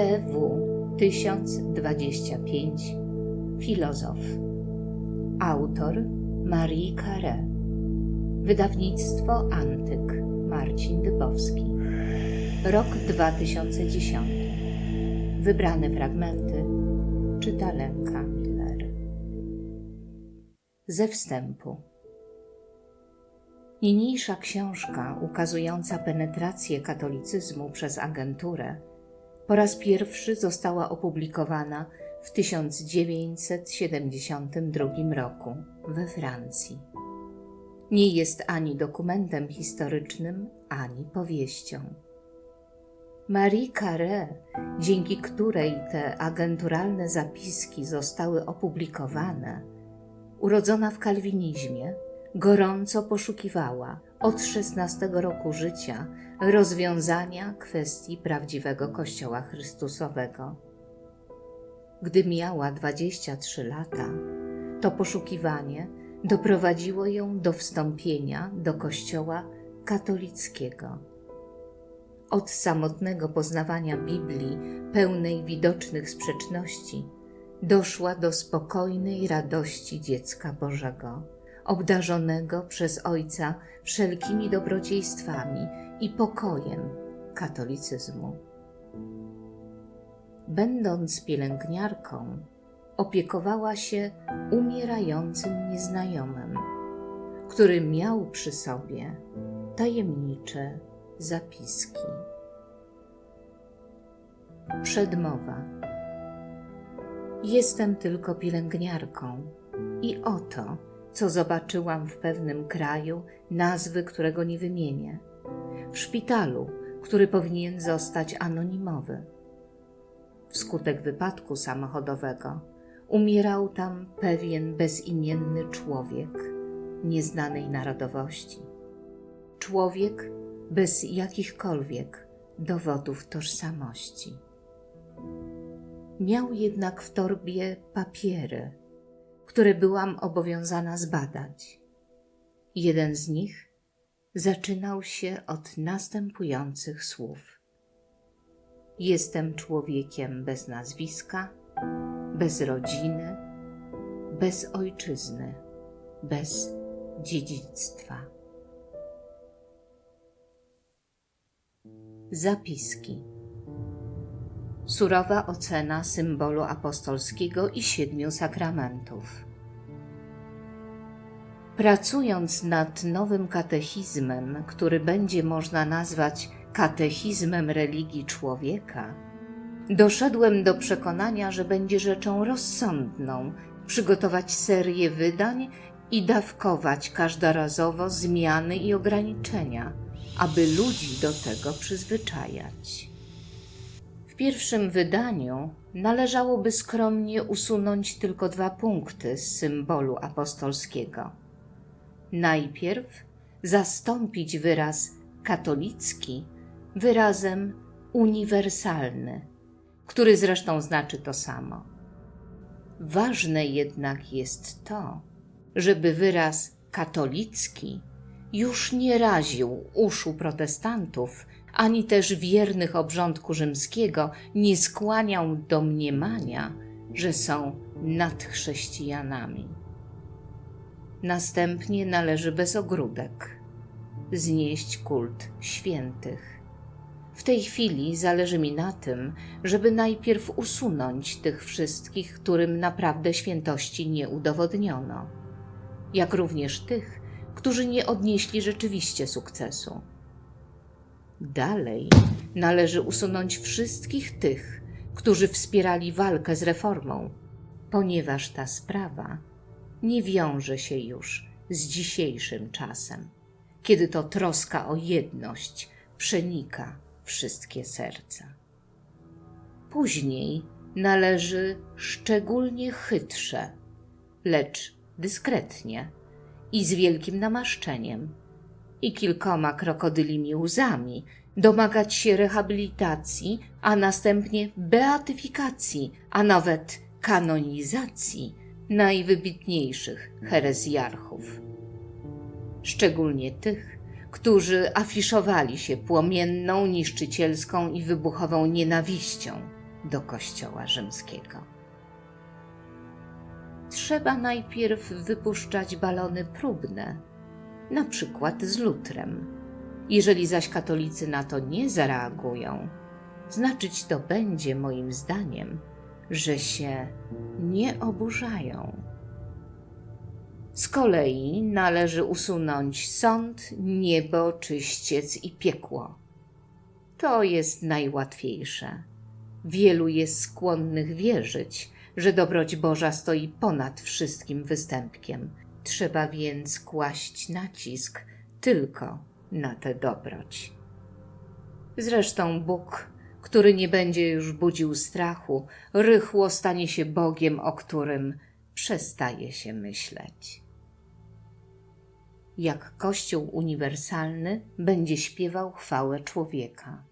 1025 Filozof. Autor Marie Carré. Wydawnictwo Antyk. Marcin Dybowski. Rok 2010 Wybrane fragmenty. Czyta Lenka Miller. Ze wstępu. Niniejsza książka ukazująca penetrację katolicyzmu przez agenturę po raz pierwszy została opublikowana w 1972 roku we Francji. Nie jest ani dokumentem historycznym, ani powieścią. Marie Carré, dzięki której te agenturalne zapiski zostały opublikowane, urodzona w kalwinizmie, gorąco poszukiwała od XVI roku życia rozwiązania kwestii prawdziwego Kościoła Chrystusowego. Gdy miała 23 lata, to poszukiwanie doprowadziło ją do wstąpienia do Kościoła katolickiego. Od samotnego poznawania Biblii, pełnej widocznych sprzeczności, doszła do spokojnej radości dziecka Bożego obdarzonego przez Ojca wszelkimi dobrodziejstwami i pokojem katolicyzmu. Będąc pielęgniarką, opiekowała się umierającym nieznajomym, który miał przy sobie tajemnicze zapiski. Przedmowa. Jestem tylko pielęgniarką i oto co zobaczyłam w pewnym kraju, nazwy którego nie wymienię, w szpitalu, który powinien zostać anonimowy. Wskutek wypadku samochodowego umierał tam pewien bezimienny człowiek nieznanej narodowości. Człowiek bez jakichkolwiek dowodów tożsamości. Miał jednak w torbie papiery, które byłam obowiązana zbadać. Jeden z nich zaczynał się od następujących słów: Jestem człowiekiem bez nazwiska, bez rodziny, bez ojczyzny, bez dziedzictwa. Zapiski. Surowa ocena symbolu apostolskiego i siedmiu sakramentów. Pracując nad nowym katechizmem, który będzie można nazwać katechizmem religii człowieka, doszedłem do przekonania, że będzie rzeczą rozsądną przygotować serię wydań i dawkować każdorazowo zmiany i ograniczenia, aby ludzi do tego przyzwyczajać pierwszym wydaniu należałoby skromnie usunąć tylko dwa punkty z symbolu apostolskiego. Najpierw zastąpić wyraz katolicki wyrazem uniwersalny, który zresztą znaczy to samo. Ważne jednak jest to, żeby wyraz katolicki już nie raził uszu protestantów ani też wiernych obrządku rzymskiego nie skłaniał do mniemania, że są nad chrześcijanami. Następnie należy bez ogródek znieść kult świętych. W tej chwili zależy mi na tym, żeby najpierw usunąć tych wszystkich, którym naprawdę świętości nie udowodniono, jak również tych, którzy nie odnieśli rzeczywiście sukcesu. Dalej należy usunąć wszystkich tych, którzy wspierali walkę z reformą, ponieważ ta sprawa nie wiąże się już z dzisiejszym czasem, kiedy to troska o jedność przenika wszystkie serca. Później należy szczególnie chytrze, lecz dyskretnie i z wielkim namaszczeniem i kilkoma krokodylimi łzami domagać się rehabilitacji, a następnie beatyfikacji, a nawet kanonizacji najwybitniejszych herezjarchów. Szczególnie tych, którzy afiszowali się płomienną, niszczycielską i wybuchową nienawiścią do Kościoła Rzymskiego. Trzeba najpierw wypuszczać balony próbne, na przykład z lutrem. Jeżeli zaś katolicy na to nie zareagują, znaczyć to będzie moim zdaniem, że się nie oburzają. Z kolei należy usunąć sąd, niebo, czyściec i piekło. To jest najłatwiejsze. Wielu jest skłonnych wierzyć, że dobroć Boża stoi ponad wszystkim występkiem. Trzeba więc kłaść nacisk tylko na tę dobroć. Zresztą Bóg, który nie będzie już budził strachu, rychło stanie się Bogiem, o którym przestaje się myśleć. Jak Kościół uniwersalny będzie śpiewał chwałę człowieka.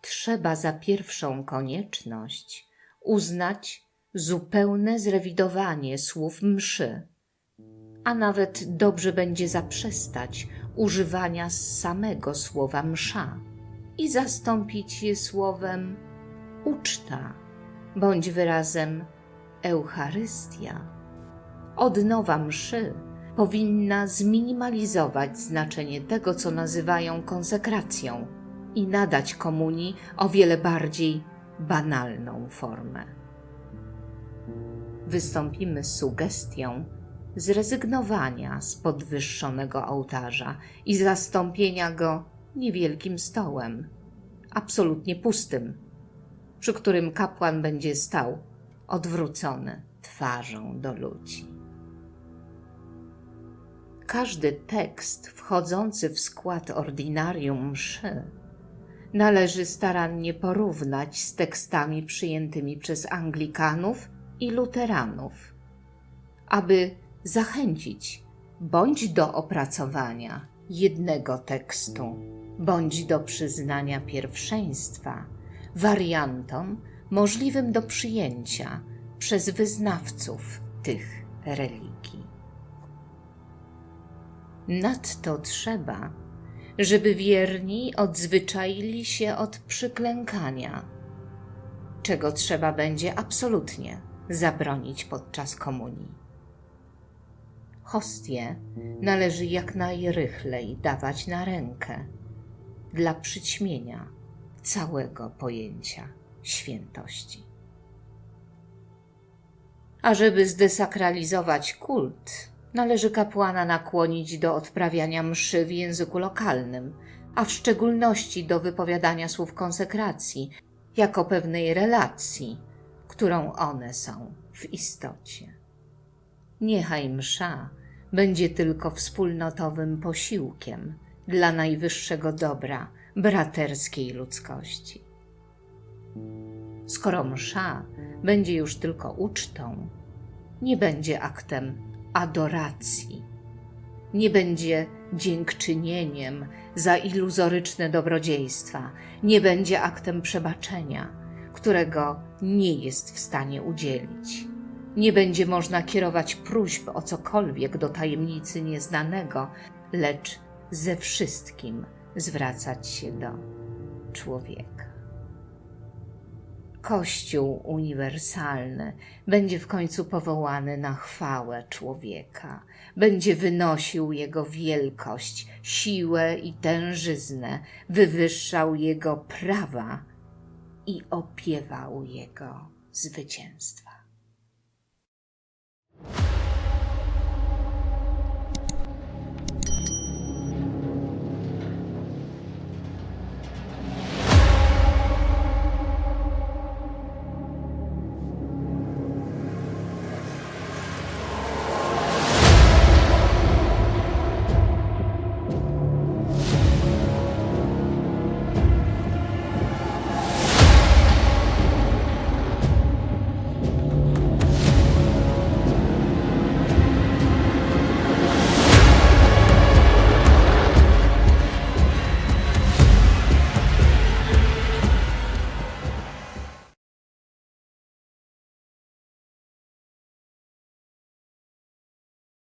Trzeba za pierwszą konieczność uznać zupełne zrewidowanie słów mszy, a nawet dobrze będzie zaprzestać używania samego słowa msza i zastąpić je słowem uczta bądź wyrazem Eucharystia. Odnowa mszy powinna zminimalizować znaczenie tego, co nazywają konsekracją i nadać komunii o wiele bardziej banalną formę. Wystąpimy z sugestią zrezygnowania z podwyższonego ołtarza i zastąpienia go niewielkim stołem, absolutnie pustym, przy którym kapłan będzie stał odwrócony twarzą do ludzi. Każdy tekst wchodzący w skład ordinarium mszy należy starannie porównać z tekstami przyjętymi przez Anglikanów i Luteranów, aby zachęcić bądź do opracowania jednego tekstu, bądź do przyznania pierwszeństwa wariantom możliwym do przyjęcia przez wyznawców tych religii. Nadto trzeba, żeby wierni odzwyczaili się od przyklękania, czego trzeba będzie absolutnie zabronić podczas komunii. Hostie należy jak najrychlej dawać na rękę dla przyćmienia całego pojęcia świętości. Ażeby zdesakralizować kult, należy kapłana nakłonić do odprawiania mszy w języku lokalnym, a w szczególności do wypowiadania słów konsekracji, jako pewnej relacji, którą one są w istocie. Niechaj msza będzie tylko wspólnotowym posiłkiem dla najwyższego dobra braterskiej ludzkości. Skoro msza będzie już tylko ucztą, nie będzie aktem adoracji, nie będzie dziękczynieniem za iluzoryczne dobrodziejstwa, nie będzie aktem przebaczenia, którego nie jest w stanie udzielić. Nie będzie można kierować próśb o cokolwiek do tajemnicy nieznanego, lecz ze wszystkim zwracać się do człowieka. Kościół uniwersalny będzie w końcu powołany na chwałę człowieka, będzie wynosił jego wielkość, siłę i tężyznę, wywyższał jego prawa i opiewał jego zwycięstwa.